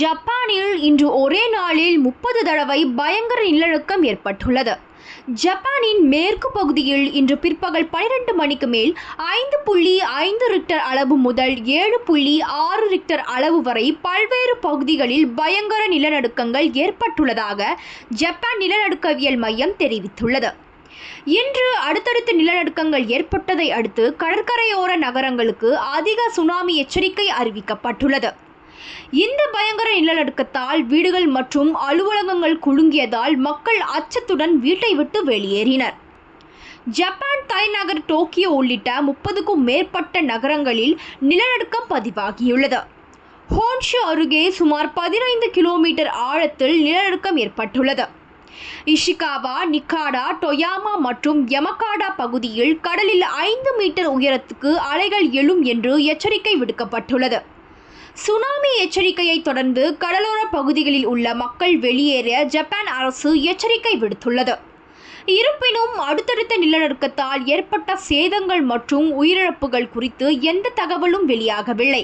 ஜப்பானில் இன்று ஒரே நாளில் முப்பது தடவை பயங்கர நிலநடுக்கம் ஏற்பட்டுள்ளது. ஜப்பானின் மேற்கு பகுதியில் இன்று பிற்பகல் பனிரெண்டு மணிக்கு மேல் ஐந்து புள்ளி ஐந்து ரிக்டர் அளவு முதல் ஏழு புள்ளி ஆறு ரிக்டர் அளவு வரை பல்வேறு பகுதிகளில் பயங்கர நிலநடுக்கங்கள் ஏற்பட்டுள்ளதாக ஜப்பான் நிலநடுக்கவியல் மையம் தெரிவித்துள்ளது. இன்று அடுத்தடுத்த நிலநடுக்கங்கள் ஏற்பட்டதை அடுத்து கடற்கரையோர நகரங்களுக்கு அதிக சுனாமி எச்சரிக்கை அறிவிக்கப்பட்டுள்ளது. இந்த பயங்கர நிலநடுக்கத்தால் வீடுகள் மற்றும் அலுவலகங்கள் குலுங்கியதால் மக்கள் அச்சத்துடன் வீட்டை விட்டு வெளியேறினர். ஜப்பான் தலைநகர் டோக்கியோ உள்ளிட்ட முப்பதுக்கும் மேற்பட்ட நகரங்களில் நிலநடுக்கம் பதிவாகியுள்ளது. ஹோன்ஷு அருகே சுமார் பதினைந்து கிலோமீட்டர் ஆழத்தில் நிலநடுக்கம் ஏற்பட்டுள்ளது. இஷிகாவா நிக்காடா டொயாமா மற்றும் யமகாடா பகுதியில் கடலில் ஐந்து மீட்டர் உயரத்துக்கு அலைகள் எழும் என்று எச்சரிக்கை விடுக்கப்பட்டுள்ளது. சுனாமி எச்சரிக்கையை தொடர்ந்து கடலோர பகுதிகளில் உள்ள மக்கள் வெளியேற ஜப்பான் அரசு எச்சரிக்கை விடுத்துள்ளது. இருப்பினும் அடுத்தடுத்த நிலநடுக்கத்தால் ஏற்பட்ட சேதங்கள் மற்றும் உயிரிழப்புகள் குறித்து எந்த தகவலும் வெளியாகவில்லை.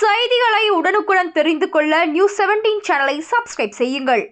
செய்திகளை உடனுக்குடன் தெரிந்து கொள்ள நியூஸ் செவன்டீன் சேனலை சப்ஸ்கிரைப் செய்யுங்கள்.